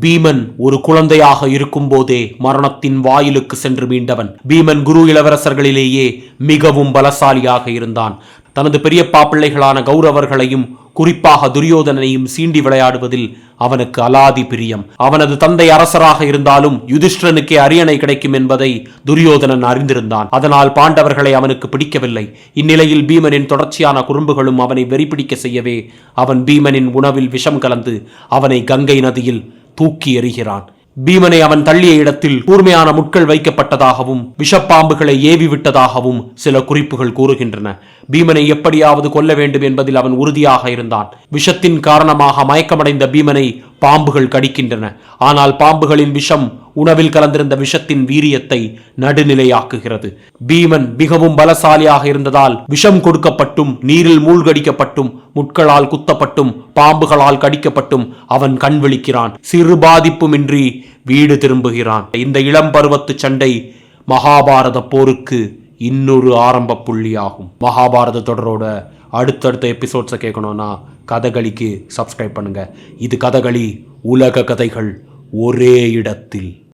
பீமன் ஒரு குழந்தையாக இருக்கும்போதே மரணத்தின் வாயிலுக்கு சென்று மீண்டவன். பீமன் குரு இளவரசர்களிலேயே மிகவும் பலசாலியாக இருந்தான். தனது பெரியப்பா பிள்ளைகளான கௌரவர்களையும் குறிப்பாக துரியோதனனையும் சீண்டி விளையாடுவதில் அவனுக்கு அலாதி பிரியம். அவனது தந்தை அரசராக இருந்தாலும் யுதிஷ்டனுக்கே அரியணை கிடைக்கும் என்பதை துரியோதனன் அறிந்திருந்தான். அதனால் பாண்டவர்களை அவனுக்கு பிடிக்கவில்லை. இந்நிலையில் பீமனின் தொடர்ச்சியான குறும்புகளும் அவனை வெறிபிடிக்க செய்யவே அவன் பீமனின் உணவில் விஷம் கலந்து அவனை கங்கை நதியில் தூக்கி எறிகிறான். பீமனை அவன் தள்ளிய இடத்தில் கூர்மையான முட்கள் வைக்கப்பட்டதாகவும் விஷப்பாம்புகளை ஏவி விட்டதாகவும் சில குறிப்புகள் கூறுகின்றன. பீமனை எப்படியாவது கொல்ல வேண்டும் என்பதில் அவன் உறுதியாக இருந்தான். விஷத்தின் காரணமாக மயக்கமடைந்த பீமனை பாம்புகள் கடிக்கின்றன. ஆனால் பாம்புகளின் விஷம் உணவில் கலந்திருந்த விஷத்தின் வீரியத்தை நடுநிலையாக்குகிறது. பீமன் மிகவும் பலசாலியாக இருந்ததால் விஷம் கொடுக்கப்பட்டும் நீரில் மூழ்கடிக்கப்பட்டும் முட்களால் குத்தப்பட்டும் பாம்புகளால் கடிக்கப்பட்டும் அவன் கண் விழிக்கிறான் சிறு பாதிப்புமின்றி வீடு திரும்புகிறான். இந்த இளம் பருவத்து சண்டை மகாபாரத போருக்கு இன்னொரு ஆரம்ப புள்ளியாகும். மகாபாரத தொடரோட அடுத்தடுத்த எபிசோட்ஸை கேட்கணும்னா கதகளிக்கு சப்ஸ்கிரைப் பண்ணுங்கள் இது கதகளி உலக கதைகள் ஒரே இடத்தில்.